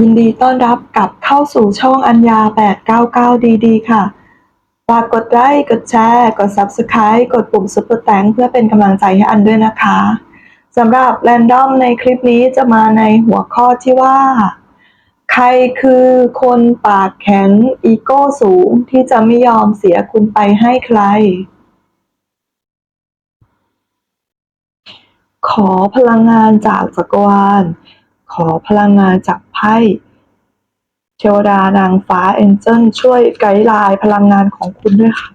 ยินดีต้อนรับกลับเข้าสู่ช่องอัญญา 899 ดีดีค่ะ ฝากกดไลค์ กดแชร์ กด Subscribe กดปุ่ม Super แตงเพื่อเป็นกำลังใจให้อันด้วยนะคะ สำหรับแรนดอมในคลิปนี้จะมาในหัวข้อที่ว่า ใครคือคนปากแข็งอีโก้สูงที่จะไม่ยอมเสียคุณไปให้ใคร ขอพลังงานจากจักรวาล ขอพลังงานจากไพ่เทวดานางฟ้าเอ็นเจิลช่วยไกด์ไลน์พลังงานของคุณด้วยค่ะ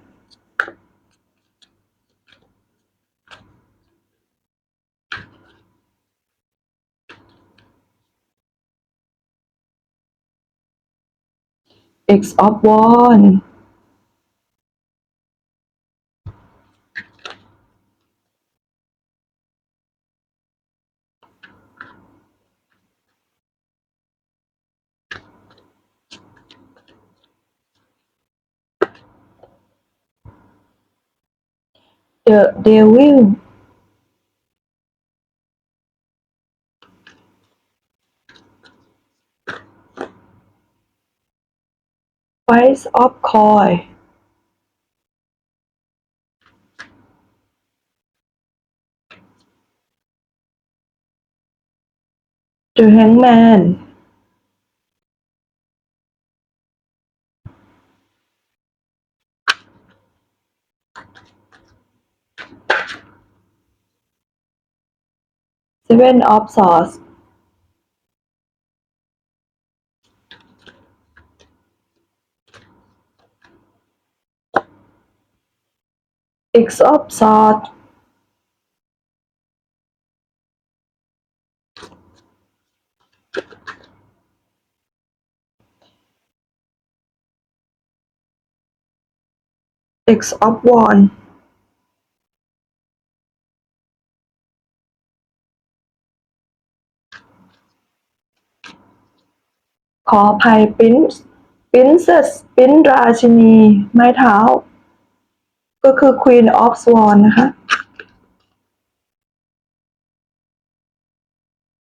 X of Wands The Devil Five of Coins The Hangman Seven of Swords X of Swords X of Wands ขออภัยปรินซ์ปรินเซสปรินราชินี ไม้เท้า ก็คือ Queen of Swan นะคะ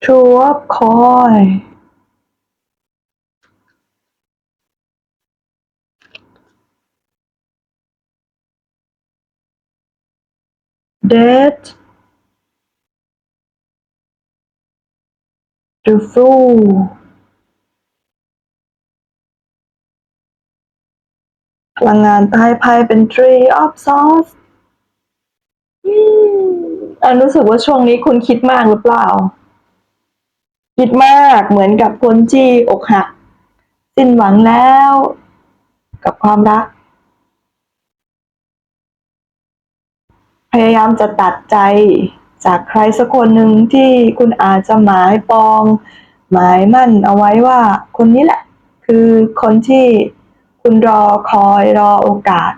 Two of Coins Death The Fool พลังงานใต้ไพ่เป็น tree of Swords อันรู้สึกว่าช่วงนี้คุณคิดมากหรือเปล่า คิดมากเหมือนกับคนที่อกหัก สิ้นหวังแล้ว กับความรัก พยายามจะตัดใจจากใครสักคนหนึ่งที่คุณอาจจะหมายปอง หมายมั่นเอาไว้ว่าคนนี้แหละ คือคนที่ คุณรอคอยรอโอกาส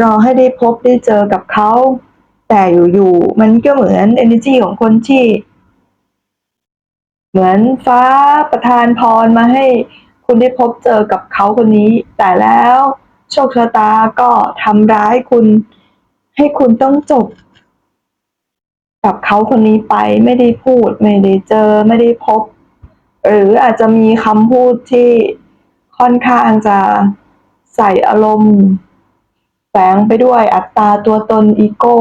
รอให้ได้พบได้เจอกับเขา แต่อยู่ๆมันก็เหมือน energy ของคนที่ เหมือนฟ้าประทานพรมาให้คุณได้พบเจอกับเขาคนนี้ แต่แล้วโชคชะตาก็ทำร้ายคุณ ให้คุณต้องจบ กับเขาคนนี้ไปไม่ได้พูด ไม่ได้เจอไม่ได้พบ หรืออาจจะมีคำพูดที่ค่อนข้างจะ ใส่อารมณ์ แฝงไปด้วยอัตตาตัวตนอีโก้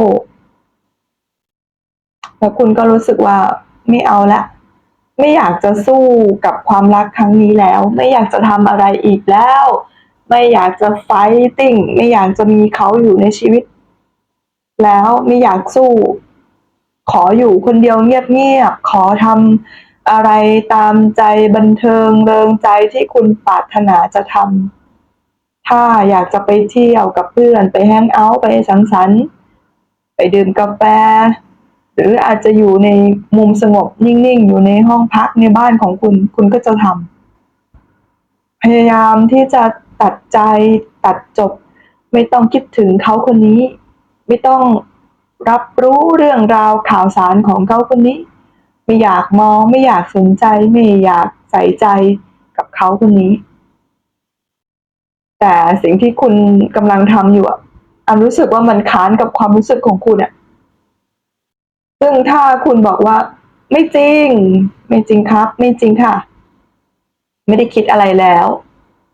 แล้วคุณก็รู้สึกว่าไม่เอาละ ไม่อยากจะสู้กับความรักครั้งนี้แล้ว ไม่อยากจะทำอะไรอีกแล้ว ไม่อยากจะไฟติ้ง ไม่อยากจะมีเขาอยู่ในชีวิต แล้วไม่อยากสู้ ขออยู่คนเดียวเงียบๆ ขอทำอะไรตามใจบันเทิงเริงใจที่คุณปรารถนาจะทำ ถ้าอยากจะไปเที่ยวกับเพื่อนไปแฮงเอาท์ไปสังสรรค์ไปดื่มกาแฟ หรืออาจจะอยู่ในมุมสงบนิ่งๆ อยู่ในห้องพักในบ้านของคุณ คุณก็จะทำพยายามที่จะตัดใจตัดจบ ไม่ต้องคิดถึงเขาคนนี้ ไม่ต้องรับรู้เรื่องราวข่าวสารของเขาคนนี้ ไม่อยากมองไม่อยากสนใจ ไม่อยากใส่ใจกับเขาคนนี้ แต่สิ่งที่คุณกำลังทำอยู่อะอันรู้สึกว่ามันค้านกับความรู้สึกของคุณอะซึ่งถ้าคุณบอกว่า ไม่จริง ไม่จริงครับ ไม่จริงค่ะ ไม่ได้คิดอะไรแล้ว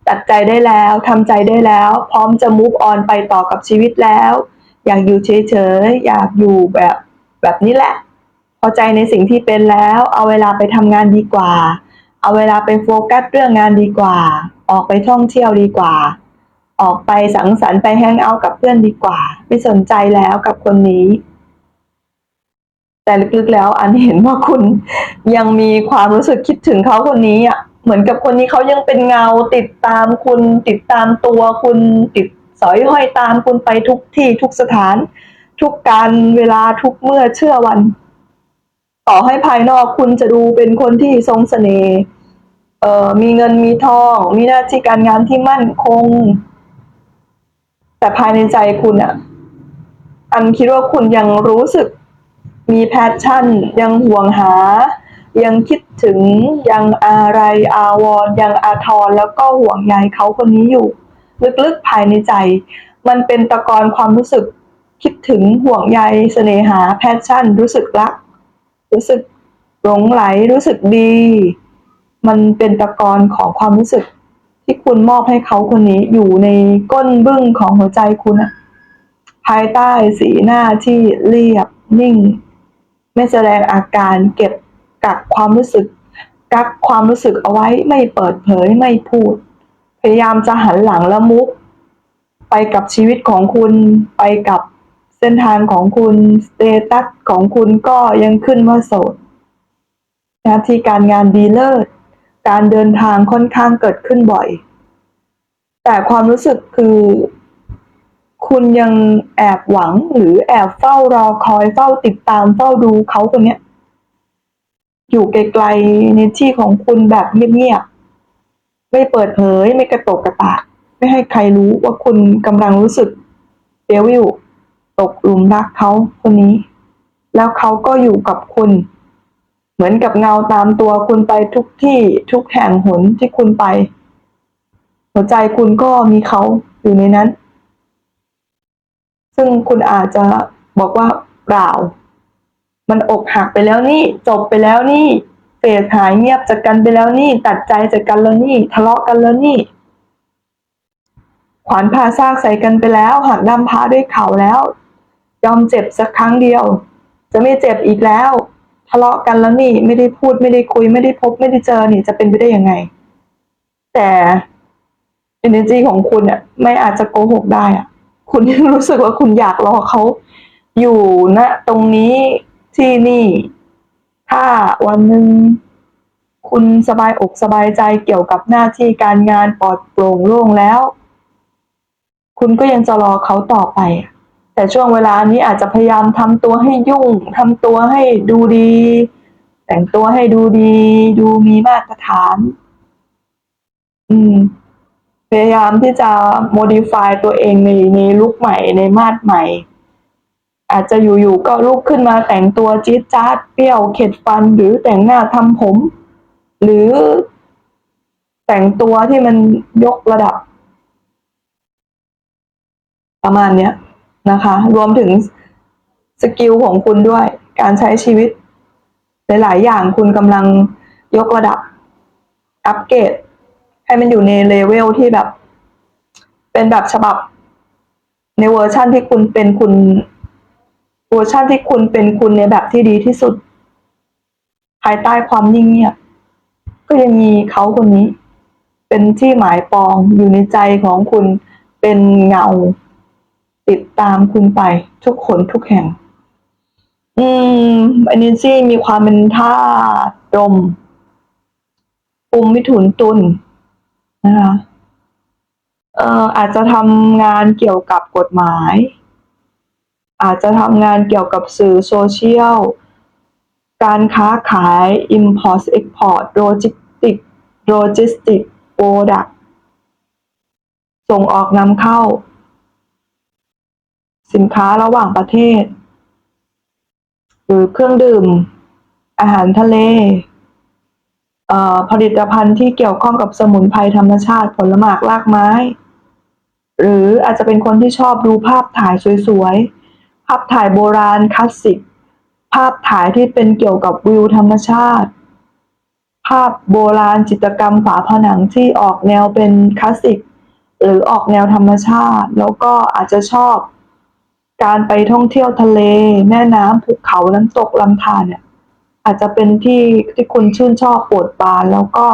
ตัดใจได้แล้วทำใจได้แล้ว พร้อมจะ move on ไปต่อกับชีวิตแล้ว อยากอยู่เฉยๆอยากอยู่แบบแบบนี้แหละ พอใจในสิ่งที่เป็นแล้ว เอาเวลาไปทำงานดีกว่า เอาเวลาไปโฟกัสเรื่องงานดีกว่า ออกไปท่องเที่ยวดีกว่า ออกไปสังสรรค์ไปแฮงเอาท์กับเพื่อนดีกว่า ไม่สนใจแล้วกับคนนี้ แต่ลึกๆแล้วอันเห็นว่าคุณยังมีความรู้สึกคิดถึงเขาคนนี้อะเหมือนกับคนนี้เขายังเป็นเงาติดตามคุณ ติดตามตัวคุณติดสอยห้อยตามคุณไปทุกที่ทุกสถาน ทุกการเวลาทุกเมื่อเชื่อวัน ต่อให้ภายนอกคุณจะดูเป็นคนที่ทรงเสน่ห์ เอ่อมีเงินมีทอง มีหน้าที่การงานที่มั่นคง แต่ภายในใจคุณอะอันคิดว่าคุณยังรู้สึกมีแพชชั่น ยังห่วงหา ยังคิดถึงยังอะไรอาวรณ์ยังอาทรแล้วก็ห่วงใยเขาคนนี้อยู่ ลึกๆภายในใจ มันเป็นตะกอนความรู้สึกคิดถึงห่วงใยเสน่หาแพชชั่น รู้สึกรัก รู้สึกหลงไหลรู้สึกดี มันเป็นตะกอนของความรู้สึกที่คุณมอบให้เขาคนนี้อยู่ในก้นบึ้งของหัวใจคุณอะภายใต้สีหน้าที่เรียบนิ่ง ไม่แสดงอาการเก็บกักความรู้สึก กักความรู้สึกเอาไว้ไม่เปิดเผยไม่พูด พยายามจะหันหลังแล้วมุก ไปกับชีวิตของคุณไปกับเส้นทางของคุณสเตตัสของคุณก็ยังขึ้นว่าโสดหน้าที่การงานดีเลิศ การเดินทางค่อนข้างเกิดขึ้นบ่อย แต่ความรู้สึกคือ คุณยังแอบหวังหรือแอบเฝ้ารอคอยเฝ้าติดตามเฝ้าดูเขาคนเนี้ย อยู่ไกลๆในที่ของคุณแบบเงียบๆไม่เปิดเผยไม่กระตกกระตากไม่ให้ใครรู้ว่าคุณกำลังรู้สึกเดวิลตกหลุมรักเขาคนนี้ แล้วเขาก็อยู่กับคุณ เหมือนกับเงาตามตัวคุณไปทุกที่ทุกแห่งหนที่คุณไป หัวใจคุณก็มีเขาอยู่ในนั้น ซึ่งคุณอาจจะบอกว่าเปล่า มันอกหักไปแล้วนี่ จบไปแล้วนี่เฟดหายเงียบจากกันไปแล้วนี่ ตัดใจจากกันแล้วนี่ ทะเลาะกันแล้วนี่ ขวานผ่าซากใส่กันไปแล้วหักดำพร้าด้วยเข่าแล้ว ยอมเจ็บสักครั้งเดียว จะไม่เจ็บอีกแล้ว ทะเลาะกันแล้วนี่ไม่ได้พูดไม่ได้คุย ไม่ได้พบ ไม่ได้เจอนี่จะเป็นไปได้ยังไง แต่ energy ของคุณอะไม่อาจจะโกหกได้อะ คุณยังรู้สึกว่าคุณอยากรอเขาอยู่ณตรงนี้ที่นี่ ถ้าวันหนึ่งคุณสบายอกสบายใจเกี่ยวกับหน้าที่การงานปลอดโปร่งโล่งแล้ว คุณก็ยังจะรอเขาต่อไปอะ แต่ช่วงเวลานี้อาจจะพยายามทำตัวให้ยุ่งทำตัวให้ดูดี แต่งตัวให้ดูดี ดูมีมาตรฐาน อืม พยายามที่จะ modify ตัวเองในในลุคใหม่ในมาดใหม่ อาจจะอยู่ๆก็ลุกขึ้นมาแต่งตัวจี๊ดจ๊าดเปรี้ยวเข็ดฟันหรือแต่งหน้าทำผม หรือแต่งตัวที่มันยกระดับ ประมาณเนี้ย นะคะ รวมถึงสกิลของคุณด้วย การใช้ชีวิต หลาย ๆ อย่างคุณกำลังยกระดับ อัปเกรดให้มันอยู่ในเลเวลที่แบบ เป็นแบบฉบับ ในเวอร์ชั่นที่คุณเป็นคุณเวอร์ชั่นที่คุณเป็นคุณในแบบที่ดีที่สุด ภายใต้ความนิ่งเงียบก็ยังมีเขาคนนี้ เป็นที่หมายปองอยู่ในใจของคุณเป็นเงา ติดตามคุณไปทุกคนทุกแห่ง อืมอันนี้ที่มีความเป็นท่าตุลมปุมมิถุนตุลนะคะเอ่ออาจจะทำงานเกี่ยวกับกฎหมาย อาจจะทำงานเกี่ยวกับสื่อโซเชียล การค้าขาย import export logistic logistic product ส่งออกนำเข้า สินค้าระหว่างประเทศ หรือเครื่องดื่ม อาหารทะเลเอ่อผลิตภัณฑ์ที่เกี่ยวข้องกับสมุนไพรธรรมชาติผลหมากรากไม้ หรืออาจจะเป็นคนที่ชอบดูภาพถ่ายสวยๆ ภาพถ่ายโบราณคลาสสิก ภาพถ่ายที่เป็นเกี่ยวกับวิวธรรมชาติ ภาพโบราณจิตรกรรมฝาผนังที่ออกแนวเป็นคลาสสิก หรือออกแนวธรรมชาติ แล้วก็อาจจะชอบ การไปท่องเที่ยวทะเล แม่น้ำภูเขาน้ำตกลำธารเนี่ย อาจจะเป็นที่ที่คุณชื่นชอบโปรดปรานแล้วก็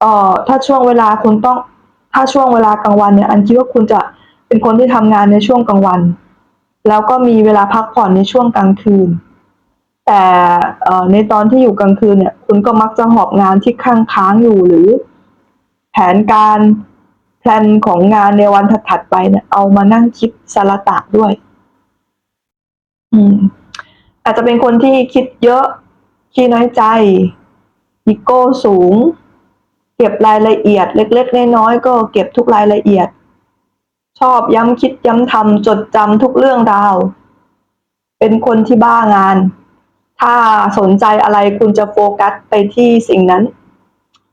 เอ่อถ้าช่วงเวลาคุณต้อง ถ้าช่วงเวลากลางวันเนี่ย อันคิดว่าคุณจะเป็นคนที่ทำงานในช่วงกลางวัน แล้วก็มีเวลาพักผ่อนในช่วงกลางคืน แต่เอ่อในตอนที่อยู่กลางคืนเนี่ย คุณก็มักจะหอบงานที่ค้างค้างอยู่หรือ แผนการ แพลนของงานในวันถัดๆไปเนี่ยเอามานั่งคิดสารตะด้วย อืม อาจจะเป็นคนที่คิดเยอะขี้น้อยใจอีโก้สูง เก็บรายละเอียด เล็กๆน้อยๆก็เก็บทุกรายละเอียด ชอบย้ำคิดย้ำทำจดจำทุกเรื่องราว เป็นคนที่บ้างาน ถ้าสนใจอะไรคุณจะโฟกัสไปที่สิ่งนั้น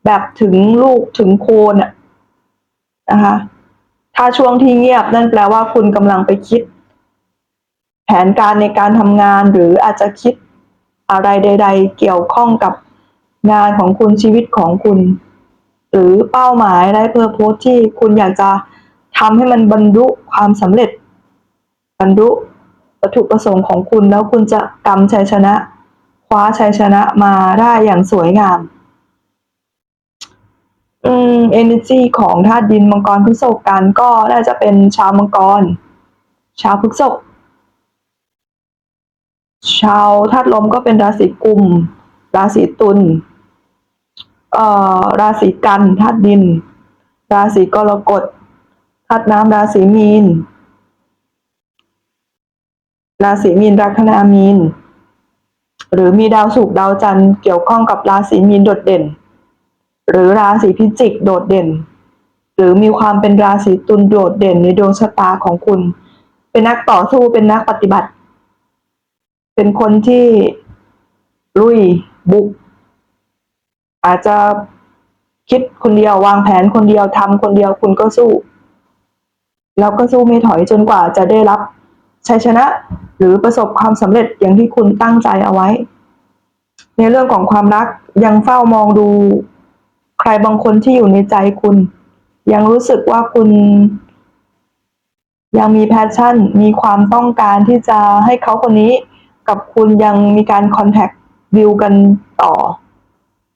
แบบถึงลูกถึงโคนอะ นะคะ ถ้าช่วงที่เงียบนั่นแปลว่าคุณกำลังไปคิด แผนการในการทำงานหรืออาจจะคิดอะไรใด ๆ เกี่ยวข้องกับงานของคุณชีวิตของคุณ หรือเป้าหมายไรเพอร์โพสที่คุณอยากจะทำให้มันบรรลุความสำเร็จ บรรลุวัตถุประสงค์ของคุณแล้วคุณจะกำชัยชนะ คว้าชัยชนะมาได้อย่างสวยงาม อืม energy ของธาตุดินมังกรพฤษภกันก็น่าจะเป็นชาวมังกร ชาวพฤษภชาวธาตุลมก็เป็นราศีกุม ราศีตุลเอ่อราศีกันธาตุดิน ราศีกรกฎธาตุน้ำราศีมีน ราศีมีนลัคนามีน หรือมีดาวศุกร์ดาวจันทร์เกี่ยวข้องกับราศีมีนโดดเด่น หรือราศีพิจิกโดดเด่น หรือมีความเป็นราศีตุลโดดเด่นในดวงชะตาของคุณ เป็นนักต่อสู้เป็นนักปฏิบัติ เป็นคนที่ลุยบุก อาจจะคิดคนเดียววางแผนคนเดียวทำคนเดียวคุณก็สู้ แล้วก็สู้ไม่ถอยจนกว่าจะได้รับชัยชนะ หรือประสบความสำเร็จอย่างที่คุณตั้งใจเอาไว้ ในเรื่องของความรักยังเฝ้ามองดู รบางคนที่อยู่ในใจคุณ ยังรู้สึกว่าคุณ ยังมีแพชชั่น มีความต้องการที่จะให้เขาคนนี้กับคุณยังมีการคอนแทคดิวกันต่อ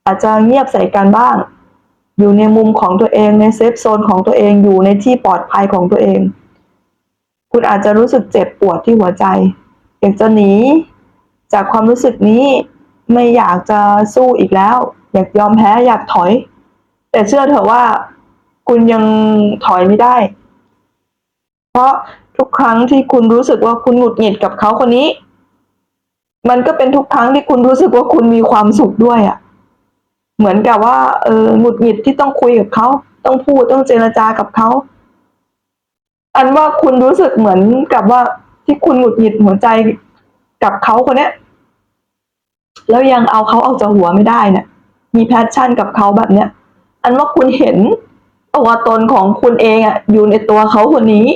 อาจจะเงียบใส่กันบ้าง อยู่ในมุมของตัวเองในเซฟโซนของตัวเองอยู่ในที่ปลอดภัยของตัวเอง คุณอาจจะรู้สึกเจ็บปวดที่หัวใจอยากจะหนี จากความรู้สึกนี้ไม่อยากจะสู้อีกแล้ว อยากยอมแพ้อยากถอย แต่เชื่อเถอะว่าคุณยังถอยไม่ได้ เพราะทุกครั้งที่คุณรู้สึกว่าคุณหงุดหงิดกับเขาคนนี้ มันก็เป็นทุกครั้งที่คุณรู้สึกว่าคุณมีความสุขด้วยอะ่ะ เหมือนกับว่าเออหงุดหงิดที่ต้องคุยกับเขา ต้องพูดต้องเจรจากับเขาอันว่าคุณรู้สึกเหมือนกับว่าที่คุณหงุดหงิดหัวใจกับเขาคนเนี้ยแล้วยังเอาเขาออกจากหัวไม่ได้เนี่ยมีแพชชั่นกับเขาแบบเนี้ย อันว่าคุณเห็นตัวตนของคุณเองอะอยู่ในตัวเขาคนนี้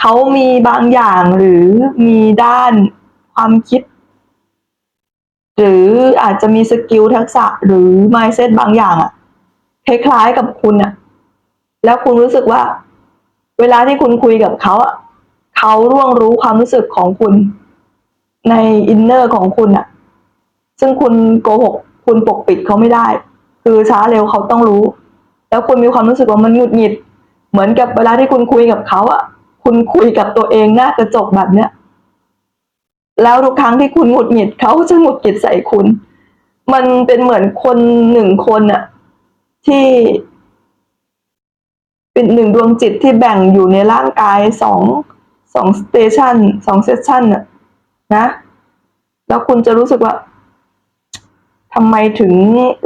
เขามีบางอย่างหรือมีด้านความคิด หรืออาจจะมีสกิลทักษะหรือ mindset บางอย่างอะคล้ายๆกับคุณอะแล้วคุณรู้สึกว่า เวลาที่คุณคุยกับเขาอะเขาร่วงรู้ความรู้สึกของคุณ ในอินเนอร์ของคุณอะซึ่งคุณโกหก คุณปกปิดเขาไม่ได้ คือช้าเร็วเขาต้องรู้ แล้วคุณมีความรู้สึกว่ามันหงุดหงิด เหมือนกับเวลาที่คุณคุยกับเขาอะคุณคุยกับตัวเองหน้ากระจกแบบเนี้ยแล้วทุกครั้งที่คุณหงุดหงิดเขาจะหงุดหงิดใส่คุณ มันเป็นเหมือนคนหนึ่งคนอะที่ เป็นหนึ่งดวงจิตที่แบ่งอยู่ในร่างกายสองสองสเตชันสองเซสชันอะนะ แล้วคุณจะรู้สึกว่า ทำไมถึง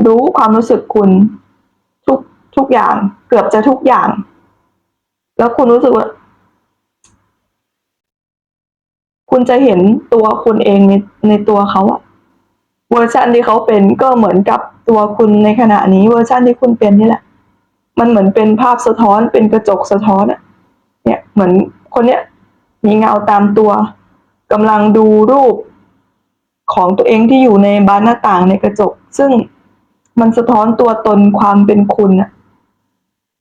รู้ความรู้สึกคุณทุกทุกอย่าง เกือบจะทุกอย่าง แล้วคุณรู้สึกว่า คุณจะเห็นตัวคุณเองในในตัวเขาอะเวอร์ชันที่เขาเป็นก็เหมือนกับตัวคุณในขณะนี้เวอร์ชันที่คุณเป็นนี่แหละ มันเหมือนเป็นภาพสะท้อนเป็นกระจกสะท้อนอะเนี่ยเหมือนคนเนี้ยมีเงาตามตัวกำลังดูรูป ของตัวเองที่อยู่ในบานหน้าต่างในกระจก ซึ่งมันสะท้อนตัวตนความเป็นคุณน่ะ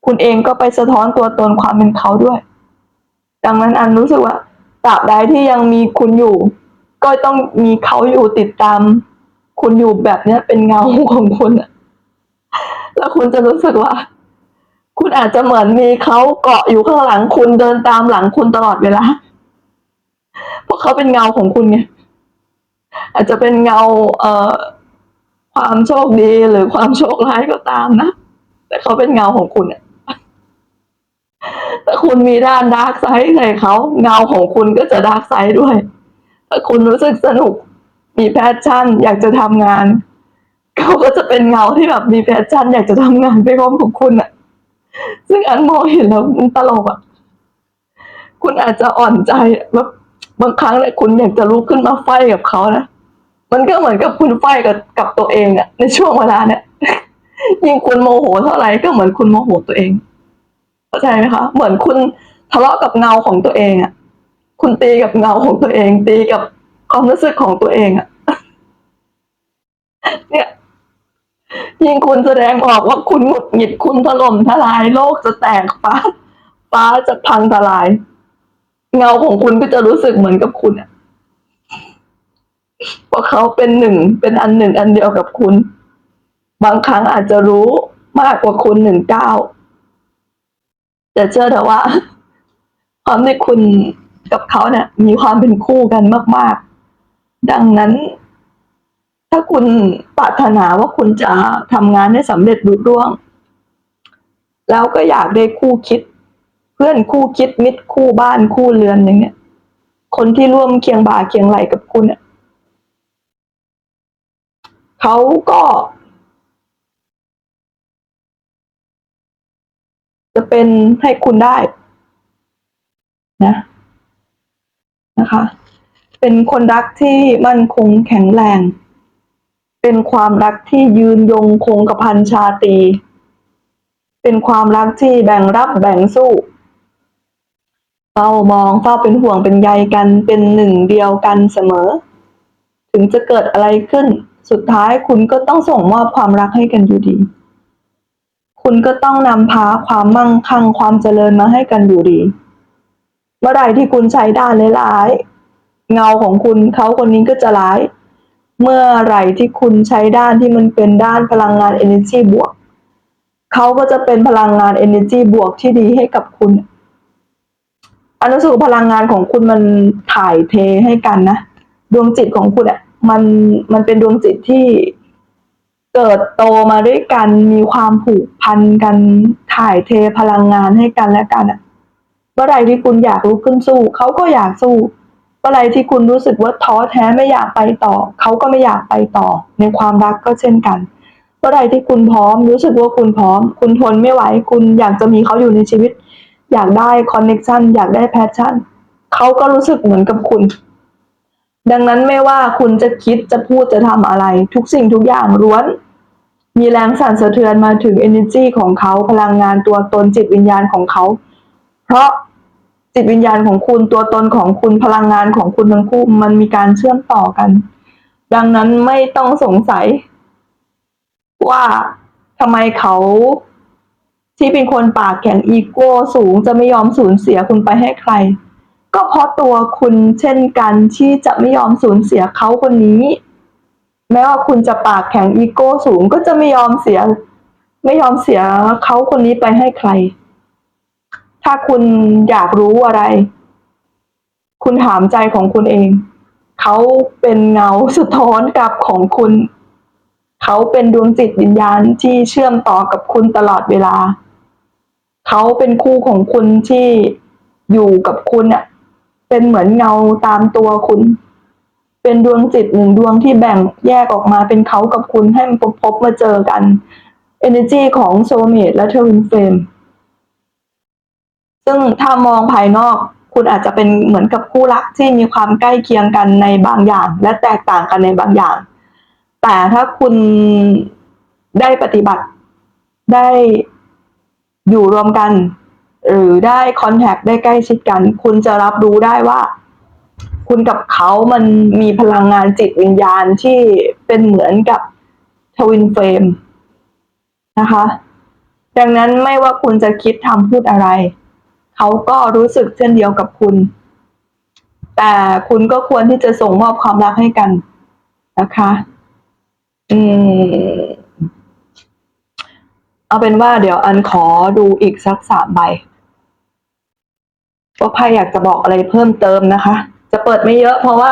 คุณเองก็ไปสะท้อนตัวตนความเป็นเขาด้วย ดังนั้นอันรู้สึกว่าตราบใดที่ยังมีคุณอยู่ ก็ต้องมีเขาอยู่ติดตาม คุณอยู่แบบเนี้ยเป็นเงาของคุณอะแล้วคุณจะรู้สึกว่า คุณอาจจะเหมือนมีเขาเกาะอยู่ข้างหลังคุณเดินตามหลังคุณตลอดเวลา เพราะเขาเป็นเงาของคุณไง อาจจะเป็นเงาเอ่อความโชคดีหรือความโชคร้ายก็ตามนะ แต่เขาเป็นเงาของคุณถ้าคุณมีด้านดาร์กไซด์ใส่เขาเงาของคุณก็จะดาร์กไซด์ด้วย ถ้าคุณรู้สึกสนุก มีแพชชั่น อยากจะทำงาน เขาก็จะเป็นเงาที่แบบมีแพชชั่น อยากจะทำงานไปพร้อมกับคุณอะซึ่งอันมองเห็นแล้วมันตลกอะคุณอาจจะอ่อนใจแบบ บางครั้งเนี่ยคุณอยากจะลุกขึ้นมาไฟกับเขานะ มันก็เหมือนกับคุณไฟกับกับตัวเองอะในช่วงเวลาเนี่ยยิ่งคุณโมโหเท่าไหร่ก็เหมือนคุณโมโหตัวเองเข้าใจไหมคะ เหมือนคุณทะเลาะกับเงาของตัวเองอะคุณตีกับเงาของตัวเอง ตีกับความรู้สึกของตัวเองอะเนี่ยยิ่งคุณแสดงออกว่าคุณหงุดหงิดคุณถล่มทลายโลกจะแตกฟ้าฟ้าจะพังทลาย เงาของคุณก็จะรู้สึกเหมือนกับคุณอะเพราะเขาเป็นหนึ่งเป็นอันหนึ่งอันเดียวกับคุณ บางครั้งอาจจะรู้มากกว่าคุณหนึ่งเก้าแต่เชื่อเถอะว่า ความที่คุณกับเขาเนี่ยมีความเป็นคู่กันมาก ๆ ดังนั้น ถ้าคุณปรารถนาว่าคุณจะทำงานให้สำเร็จลุล่วง แล้วก็อยากได้คู่คิด เพื่อนคู่คิดมิตรคู่บ้านคู่เรือนอย่างเงี้ย คนที่ร่วมเคียงบ่าเคียงไหลกับคุณเนี่ยเขาก็ จะเป็นให้คุณได้ นะ นะคะ เป็นคนรักที่มั่นคงแข็งแรง เป็นความรักที่ยืนยงคงกระพันชาตีเป็นความรักที่แบ่งรับแบ่งสู้ เฝ้ามองเฝ้าเป็นห่วงเป็นใยกันเป็นหนึ่งเดียวกันเสมอ ถึงจะเกิดอะไรขึ้น สุดท้ายคุณก็ต้องส่งมอบความรักให้กันอยู่ดี คุณก็ต้องนำพาความมั่งคั่งความเจริญมาให้กันอยู่ดี เมื่อไหร่ที่คุณใช้ด้านร้ายเงาของคุณเขาคนนี้ก็จะร้าย เมื่อไหร่ที่คุณใช้ด้านที่มันเป็นด้านพลังงาน energy บวก เขาก็จะเป็นพลังงาน energy บวกที่ดีให้กับคุณ อนุสูพลังงานของคุณมันถ่ายเทให้กันนะดวงจิตของคุณอะมันมันเป็นดวงจิตที่เกิดโตมาด้วยกันมีความผูกพันกันถ่ายเทพลังงานให้กันและกันอะเมื่อไรที่คุณอยากลุกขึ้นสู้เขาก็อยากสู้เมื่อไรที่คุณรู้สึกว่าท้อแท้ไม่อยากไปต่อเขาก็ไม่อยากไปต่อ ในความรักก็เช่นกันเมื่อไรที่คุณพร้อมรู้สึกว่าคุณพร้อม คุณทนไม่ไหวคุณอยากจะมีเขาอยู่ในชีวิต อยากได้คอนเน็ชันอยากได้แพชชั่นเขาก็รู้สึกเหมือนกับคุณ ดังนั้นไม่ว่าคุณจะคิดจะพูดจะทำอะไร ทุกสิ่งทุกอย่างล้วน มีแรงสั่นสะเทือนมาถึง energy ของเขาพลังงานตัวตนจิตวิญญาณของเขา เพราะจิตวิญญาณของคุณตัวตนของคุณพลังงานของคุณทั้งคู่มันมีการเชื่อมต่อกัน ดังนั้นไม่ต้องสงสัย ว่าทำไมเขา ที่เป็นคนปากแข็งอีโก้สูงจะไม่ยอมสูญเสียคุณไปให้ใคร ก็เพราะตัวคุณเช่นกันที่จะไม่ยอมสูญเสียเขาคนนี้ แม้ว่าคุณจะปากแข็งอีโก้สูงก็จะไม่ยอมเสีย ไม่ยอมเสียเขาคนนี้ไปให้ใคร ถ้าคุณอยากรู้อะไร คุณถามใจของคุณเอง เขาเป็นเงาสะท้อนกลับของคุณเขาเป็นดวงจิตวิญญาณที่เชื่อมต่อกับคุณตลอดเวลา เขาเป็นคู่ของคุณที่อยู่กับคุณอะเป็นเหมือนเงาตามตัวคุณ เป็นดวงจิตหนึ่งดวงที่แบ่งแยกออกมาเป็นเขากับคุณให้มันพบมาเจอกัน energy ของโซเมตและเทวินเฟรมซึ่งถ้ามองภายนอกคุณอาจจะเป็นเหมือนกับคู่รักที่มีความใกล้เคียงกันในบางอย่าง และแตกต่างกันในบางอย่าง แต่ถ้าคุณได้ปฏิบัติได้ อยู่รวมกัน หรือได้คอนแทคได้ใกล้ชิดกัน คุณจะรับรู้ได้ว่า คุณกับเขามันมีพลังงานจิตวิญญาณที่เป็นเหมือนกับทวินเฟรมนะคะ ดังนั้นไม่ว่าคุณจะคิดทำพูดอะไร เขาก็รู้สึกเช่นเดียวกับคุณ แต่คุณก็ควรที่จะส่งมอบความรักให้กันนะคะ อืม เอาเป็นว่าเดี๋ยวอันขอดูอีกสักสามใบว่าไพ่อยากจะบอกอะไรเพิ่มเติมนะคะ จะเปิดไม่เยอะเพราะว่า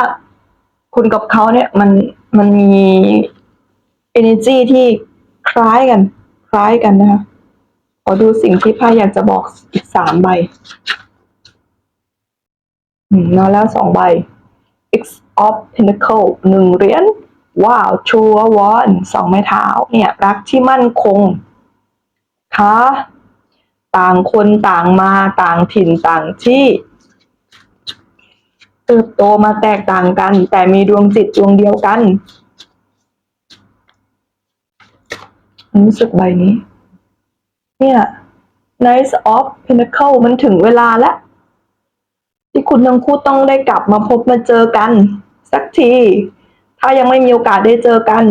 คุณกับเขาเนี่ยมันมันมี energy ที่คล้ายกัน คล้ายกันนะคะ ขอดูสิ่งที่ไพ่อยากจะบอกอีกสามใบอืมมาแล้วสองใบ X of Pentacle หนึ่งเหรียญว้าว True One สองไม้เท้า เนี่ย รักที่มั่นคง ค่ะต่างคนต่างมาต่างถิ่นต่างที่เติบโตมาแตกต่างกัน แต่มีดวงจิตดวงเดียวกันรู้สึกใบนี้ เนี่ย Knight of Pentacle มันถึงเวลาแล้ว ที่คุณทั้งคู่ต้องได้กลับมาพบมาเจอกัน สักที ถ้ายังไม่มีโอกาสได้เจอกัน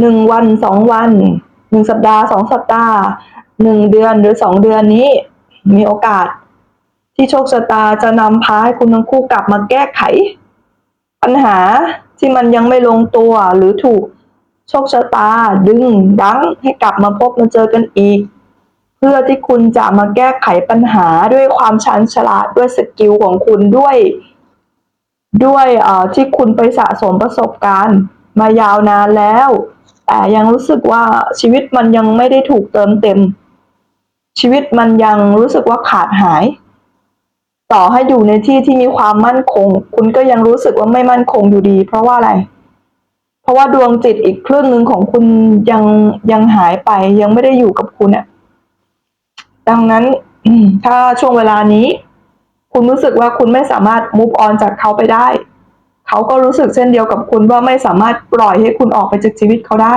หนึ่งวันสองวัน หนึ่งสัปดาห์สองสัปดาห์หนึ่งเดือนหรือสองเดือนนี้ มีโอกาส ที่โชคชะตาจะนำพาให้คุณทั้งคู่กลับมาแก้ไข ปัญหาที่มันยังไม่ลงตัวหรือถูกโชคชะตาดึงดังให้กลับมาพบมาเจอกันอีก เพื่อที่คุณจะมาแก้ไขปัญหาด้วยความชันฉลาดด้วยสกิลของคุณด้วย ด้วยที่คุณไปสะสมประสบการณ์ มายาวนานแล้ว แต่ยังรู้สึกว่าชีวิตมันยังไม่ได้ถูกเติมเต็ม ชีวิตมันยังรู้สึกว่าขาดหาย ต่อให้อยู่ในที่ที่มีความมั่นคง คุณก็ยังรู้สึกว่าไม่มั่นคงอยู่ดี เพราะว่าอะไร เพราะว่าดวงจิตอีกครึ่งหนึ่งของคุณยังยังหายไปยังไม่ได้อยู่กับคุณอะดังนั้นถ้าช่วงเวลานี้ คุณรู้สึกว่าคุณไม่สามารถ move on จากเขาไปได้ เขาก็รู้สึกเช่นเดียวกับคุณว่าไม่สามารถปล่อยให้คุณออกไปจากชีวิตเขาได้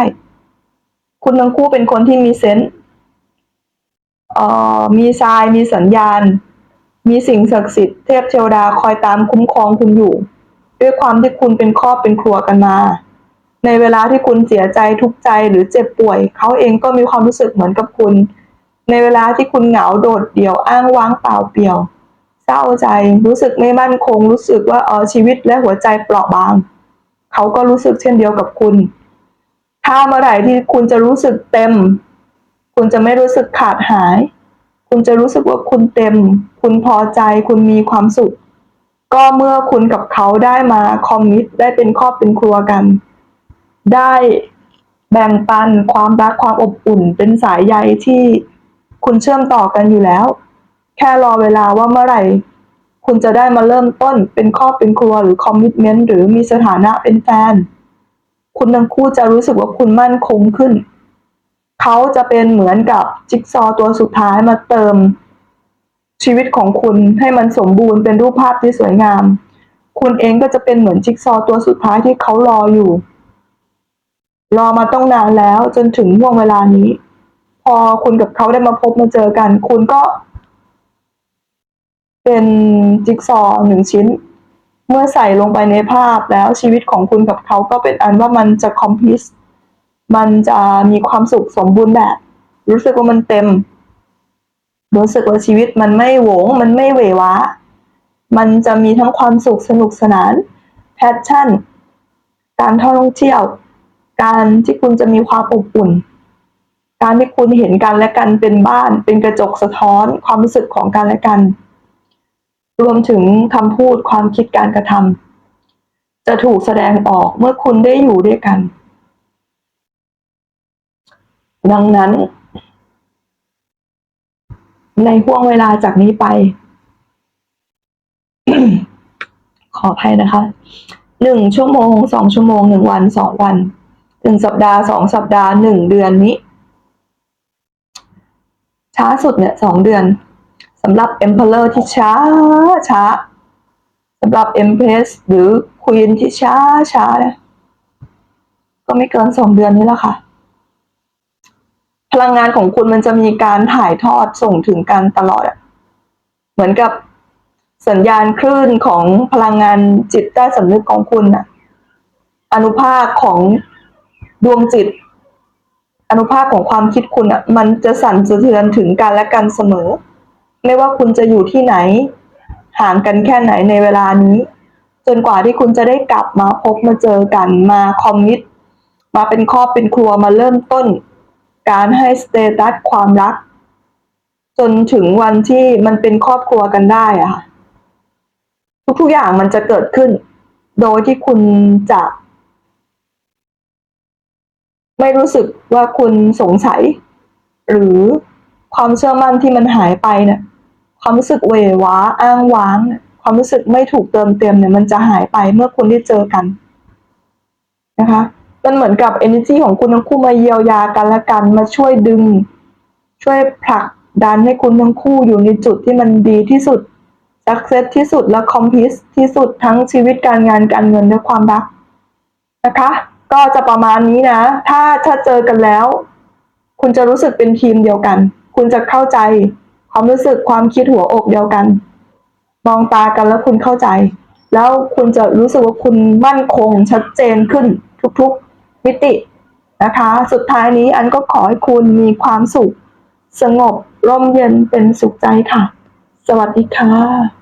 คุณทั้งคู่เป็นคนที่มีเซนส์เอ่อมีทราย มีสัญญาณ มีสิ่งศักดิ์สิทธิ์เทพเทวดาคอยตามคุ้มครองคุณอยู่ ด้วยความที่คุณเป็นครอบเป็นครัวกันมา ในเวลาที่คุณเสียใจทุกข์ใจหรือเจ็บป่วย เขาเองก็มีความรู้สึกเหมือนกับคุณ ในเวลาที่คุณเหงาโดดเดี่ยวอ้างว้างเปล่าเปลี่ยว เศร้าใจ รู้สึกไม่มั่นคง รู้สึกว่าเออชีวิตและหัวใจเปราะบาง เขาก็รู้สึกเช่นเดียวกับคุณ ถ้าเมื่อไหร่ที่คุณจะรู้สึกเต็ม คุณจะไม่รู้สึกขาดหาย คุณจะรู้สึกว่าคุณเต็ม คุณพอใจ คุณมีความสุข ก็เมื่อคุณกับเขาได้มาคอมมิตได้เป็นครอบเป็นครัวกัน ได้แบ่งปันความรักความอบอุ่น เป็นสายใยที่คุณเชื่อมต่อกันอยู่แล้ว แค่รอเวลาว่าเมื่อไหร่ คุณจะได้มาเริ่มต้นเป็นครอบเป็นครัวหรือคอมมิชเมนต์หรือมีสถานะเป็นแฟน คุณทั้งคู่จะรู้สึกว่าคุณมั่นคงขึ้น เขาจะเป็นเหมือนกับจิ๊กซอว์ตัวสุดท้ายมาเติม ชีวิตของคุณให้มันสมบูรณ์เป็นรูปภาพที่สวยงาม คุณเองก็จะเป็นเหมือนจิ๊กซอว์ตัวสุดท้ายที่เขารออยู่ รอมาต้องนานแล้วจนถึงห่วงเวลานี้ พอคุณกับเขาได้มาพบมาเจอกัน คุณก็ เป็นจิ๊กซอว์หนึ่งชิ้น เมื่อใส่ลงไปในภาพแล้วชีวิตของคุณกับเขาก็เป็นอันว่ามันจะคอมพลีทมันจะมีความสุขสมบูรณ์แบบ รู้สึกว่ามันเต็ม รู้สึกว่าชีวิตมันไม่โหวง มันไม่เหววะ มันจะมีทั้งความสุขสนุกสนานแพชชั่น การท่องเที่ยว การที่คุณจะมีความอบอุ่น การที่คุณเห็นกันและกันเป็นบ้าน เป็นกระจกสะท้อนความรู้สึกของกันและกัน รวมถึงคำพูดความคิดการกระทำจะถูกแสดงออกเมื่อคุณได้อยู่ด้วยกัน ดังนั้น ในห่วงเวลาจากนี้ไป ขออภัยนะคะหนึ่งชั่วโมงสองชั่วโมงหนึ่งวันสองวันหนึ่งสัปดาห์สองสัปดาห์หนึ่งเดือนนี้ ช้าสุดเนี่ยสองเดือน สำหรับ Emperor ที่ช้าช้าสำหรับ Empress หรือ Queen ที่ช้าช้าเนี่ยก็ไม่เกินสองเดือนนี้แหละค่ะ พลังงานของคุณมันจะมีการถ่ายทอดส่งถึงกันตลอดอะเหมือนกับสัญญาณคลื่นของพลังงานจิตใต้สำนึกของคุณน่ะ อนุภาคของดวงจิต อนุภาคของความคิดคุณอะ มันจะสั่นสะเทือนถึงกันและกันเสมอ ไม่ว่าคุณจะอยู่ที่ไหน ห่างกันแค่ไหนในเวลานี้ จนกว่าที่คุณจะได้กลับมาพบมาเจอกันมาคอมมิตมาเป็นครอบเป็นครัวมาเริ่มต้น การให้สเตตัสความรัก จนถึงวันที่มันเป็นครอบครัวกันได้อะค่ะทุกๆอย่างมันจะเกิดขึ้น โดยที่คุณจะ ไม่รู้สึกว่าคุณสงสัย หรือความเชื่อมั่นที่มันหายไปเนี่ย ความรู้สึกเหวหวาอ้างว้าง ความรู้สึกไม่ถูกเติมเต็มเนี่ยมันจะหายไปเมื่อคุณได้เจอกันนะคะมันเหมือนกับ energy ของคุณทั้งคู่มาเยียวยากันและกันมาช่วยดึง ช่วยผลักดันให้คุณทั้งคู่อยู่ในจุดที่มันดีที่สุด success ที่สุดและ complete ที่สุดทั้งชีวิตการงานการเงินและความรักนะคะ ก็จะประมาณนี้นะ ถ้าถ้าเจอกันแล้ว คุณจะรู้สึกเป็นทีมเดียวกัน คุณจะเข้าใจ ความรู้สึกความคิดหัวอกเดียวกัน มองตากันแล้วคุณเข้าใจ แล้วคุณจะรู้สึกว่าคุณมั่นคงชัดเจนขึ้นทุกๆมิตินะคะ สุดท้ายนี้อันก็ขอให้คุณมีความสุข สงบร่มเย็นเป็นสุขใจค่ะ สวัสดีค่ะ